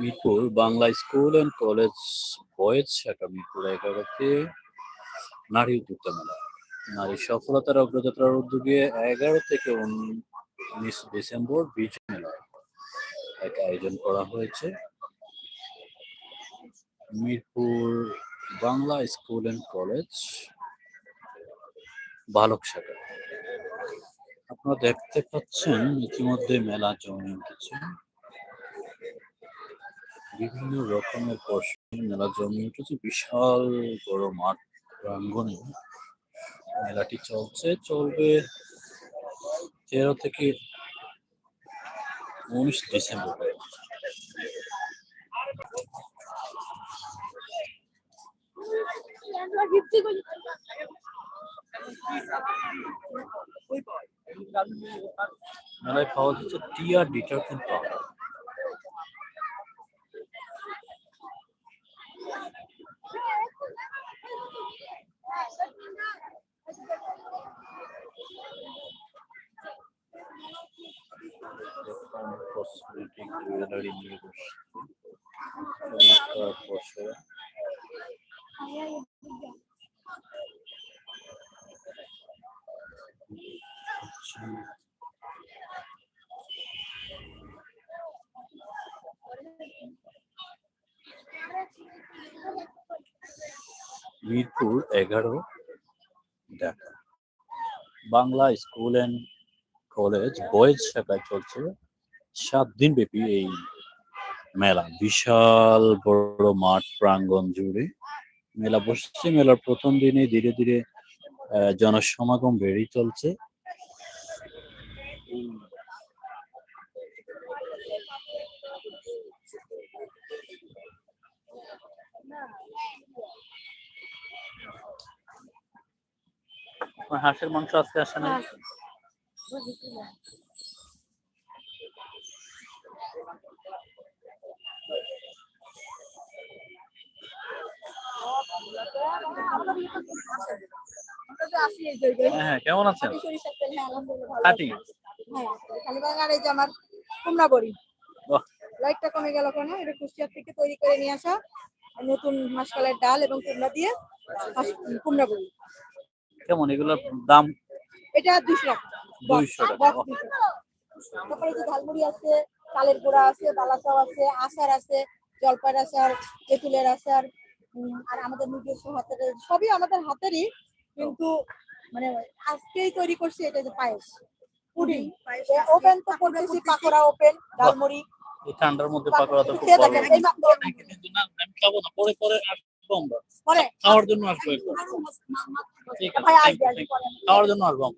Mirpur Bangla school and college boys শাখা মিরপুর এগারোতে নারী উদ্যোক্তা মেলা। নারী সফলতার অগ্রযাত্রার উদ্যোগে এগারো থেকে উনিশ ডিসেম্বর বিচ মেলা এক আয়োজন করা হয়েছে। Mirpur Bangla school and college বালক শাখা। আপনারা দেখতে পাচ্ছেন ইতিমধ্যে মেলা জমে উঠেছে। বিভিন্ন রকমের পশু মেলা জমে উঠেছে, বিশাল বড় মাঠ প্রাঙ্গণে। মেলাটি চলছে, চলবে তেরো থেকে উনিশ ডিসেম্বর। মেলায় পাওয়া যাচ্ছে টিয়ার ডিটারজেন্ট পাউডার মিরপুর এগারো Dhaka. Bangla school and college boys শাখায় চলছে সাত দিন ব্যাপী এই মেলা বিশাল বড় মাঠ প্রাঙ্গণ জুড়ে মেলা বসছে। মেলার প্রথম দিনে ধীরে ধীরে আহ, জনসমাগম বেড়েই চলছে। হাঁসের মাংস আজকে আসে না হ্যাঁ হ্যাঁ কেমন আছেন? খাটি? কালীবাগান এই যে আমার কুমড়া বড়ি। লাইটটা কমে গেল কেন? এটা কুষ্টিয়ার থেকে তৈরি করে নিয়ে আসা নতুন মাসকালের ডাল এবং কুমড়া দিয়ে কুমড়া বড়ি। কেমন? এগুলোর দাম? এটা দুশো টাকা। box, 200 টাকা, box বাহ। 200 টাকা। তারপরে যে ঝালমুড়ি আছে চালের গুঁড়া আছে বালাচাও আছে আচার আছে জলপাইয়ের আচার তেঁতুলের আচার উম, আর আমাদের নিজস্ব হাতের সবই আমাদের হাতেরই কিন্তু মানে আজকেই তৈরি করছি এটা যে পায়েস। পুডিং ওপেন তো করতেছি পাকোড়া ওপেন ডালমুড়ি। এই ঠান্ডার মধ্যে পাকোড়া তো খুব ভালো দেখেন, এই মাত্র- কিন্তু না আমি খাব না পরে পরে আসব আমরা। পরে। খাওয়ার জন্য আসব ঠিক আছে খাওয়ার জন্য আমরা।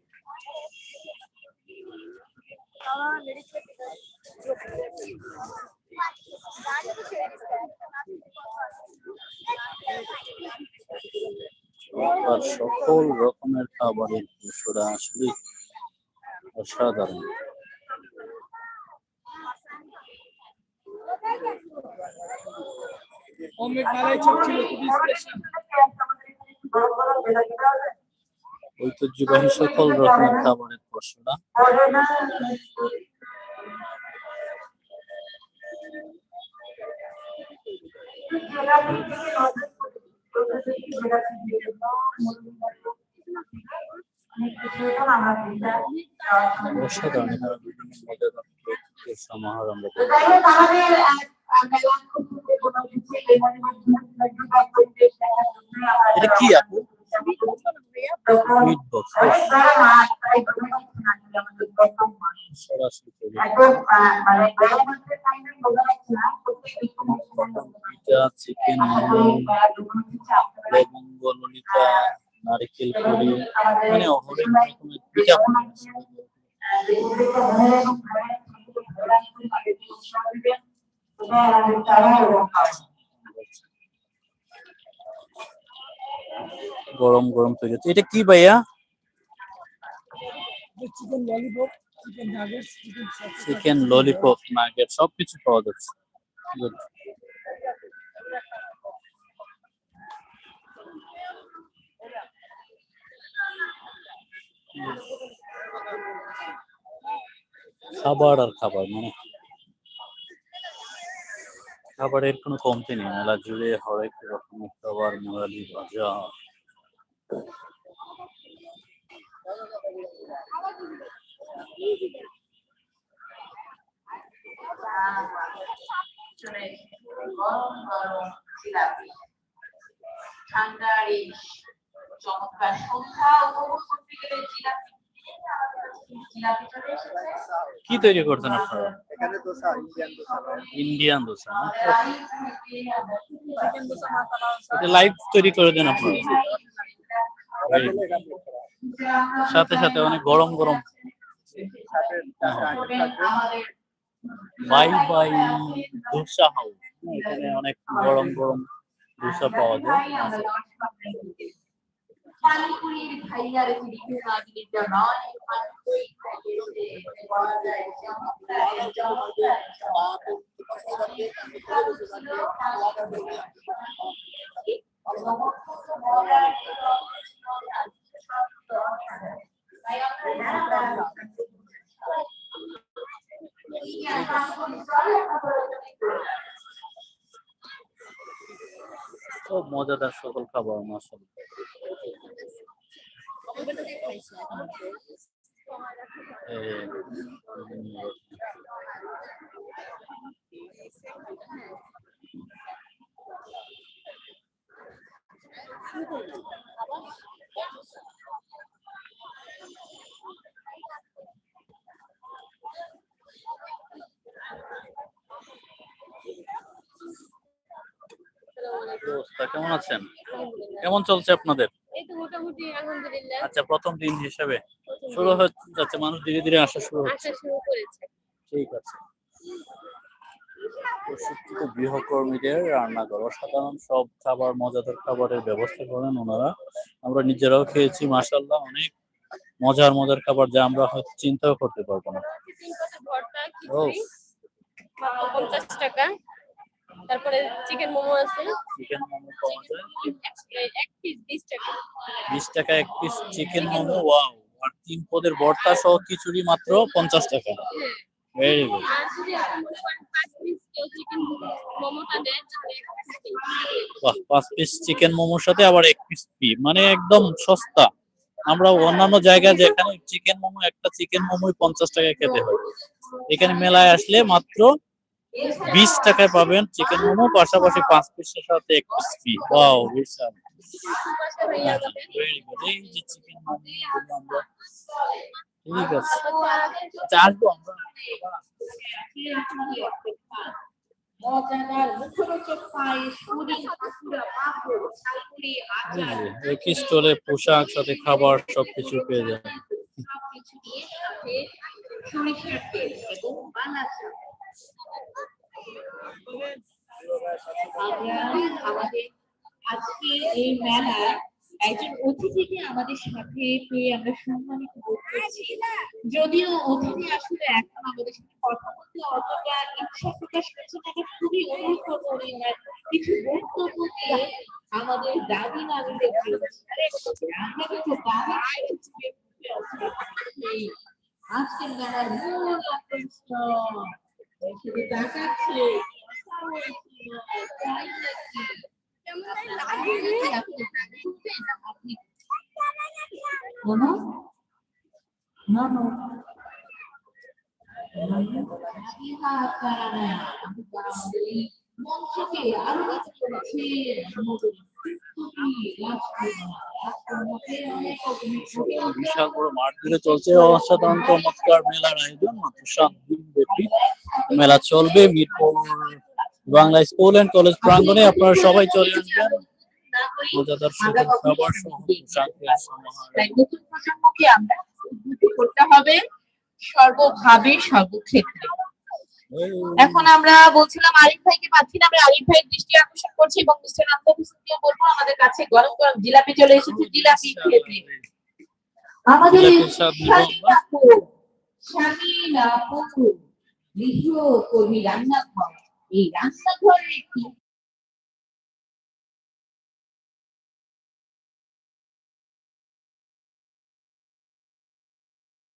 সকল রকমের খাবারের পশুরা আসলে অসাধারণ। ঐতিহ্যবাহী সকল রকমের খাবারের পশুরা অসাধারণ সমাহার আমরা এটা কি আপু? সরাসরি চিকেন লবঙ্গ ললিতা নারকেল পুরি মানে পিঠা গরম গরম তৈরি হচ্ছে এটা কি ভাইয়া? Chicken lollipop chicken nuggets chicken chicken lollipop nugget সবকিছু পাওয়া যাচ্ছে. খাবার আর খাবার মানে খাবারের কোনো কমতি নেই। মেলা জুড়ে হরেক রকমের খাবার, মোরালি, ভাজা। শুনে চমৎকার সন্ধ্যা উপভোগ করতে গেলে জিলাপি কি তৈরি করছেন আপনারা? এখানে দোসা ইন্ডিয়ান দোসা ইন্ডিয়ান এটা লাইভ তৈরি করে দেন আপনারা। সাথে সাথে অনেক গরম গরম। Bye bye dosa house. এখানে অনেক গরম গরম দোসা পাওয়া যায়। পানিপুরির ভাইয়ার রিভিউ না নয়, পানিপুরি খাইয়ে বলা যায় চমৎকার চমৎকার মজাদার সকল খাবার মাসাল কেমন আছেন কেমন চলছে আপনাদের মোটামুটি আলহামদুলিল্লাহ। আচ্ছা প্রথম দিন হিসেবে শুরু হচ্ছে যাচ্ছে মানুষ ধীরে ধীরে আসা শুরু হচ্ছে। আসা শুরু করেছে। ঠিক আছে। প্রশিক্ষিত গৃহকর্মীদের রান্নাঘর অসাধারণ সব খাবার মজাদার খাবারের ব্যবস্থা করেন ওনারা। আমরা নিজেরাও খেয়েছি মাসাল্লাহ অনেক মজার মজার খাবার যা আমরা হয়তো চিন্তাও করতে পারব না। ও। পঞ্চাশ টাকা। তারপরে চিকেন মোমো আছে। চিকেন মোমো পাওয়া যায়। এক- এক পিস বিশ টাকা। বিশ টাকা এক পিস চিকেন মোমো ওয়াও আর তিন পদের ভর্তা সহ খিচুড়ি মাত্র পঞ্চাশ টাকা। ভেরি গুড পাঁচ পিস চিকেন। বাহ পাঁচ পিস মোমোর সাথে আবার এক পিস ফি মানে একদম সস্তা। আমরা অন্যান্য জায়গায় যেখানে চিকেন মোমো একটা চিকেন মোমোই পঞ্চাশ টাকায় খেতে হয়। এখানে মেলায় আসলে মাত্র বিশ টাকায় পাবেন চিকেন মোমো, পাশাপাশি পাঁচ পিসের সাথে এক পিস ফি ওয়াও বিশাল একই স্টলে পোশাক, সাথে খাবার, সবকিছু পেয়ে সরিষার তেল এবং আমাদের একজন অতিথিকে আমাদের সাথে আমরা সম্মানিত যদিও অতিথি আসলে এখন আমাদের সাথে কথা অতটা ইচ্ছা প্রকাশ করছে না খুবই অনুরোধ করব কিছু বক্তব্য দিয়ে আমাদের দাবি নামীদের আমরা কিন্তু। আজকের মেলার মূল আকর্ষণ মঞ্চকে আরও বিশাল বড় মাঠ চলছে অসাধারণ চমৎকার মেলার আয়োজন মাত্র সাত দিন ব্যাপী মেলা চলবে Mirpur Bangla school and college প্রাঙ্গণে আপনারা সবাই চলে আসবেন। মজাদার খাবার নতুন প্রজন্মকে আমরা করতে হবে সর্বভাবে সর্বক্ষেত্রে এখন আমরা বলছিলাম আরিফ ভাইকে পাচ্ছি না আমরা আরিফ ভাইয়ের দৃষ্টি আকর্ষণ করছি এবং মিস্টার আন্ত হোসেনকেও বলব আমাদের কাছে গরম গরম জিলাপি চলে এসেছে জিলাপি খেতে। আমাদের আমরা। আপু আপু গৃহকর্মী রান্নাঘর। এই রান্নাঘরের একটি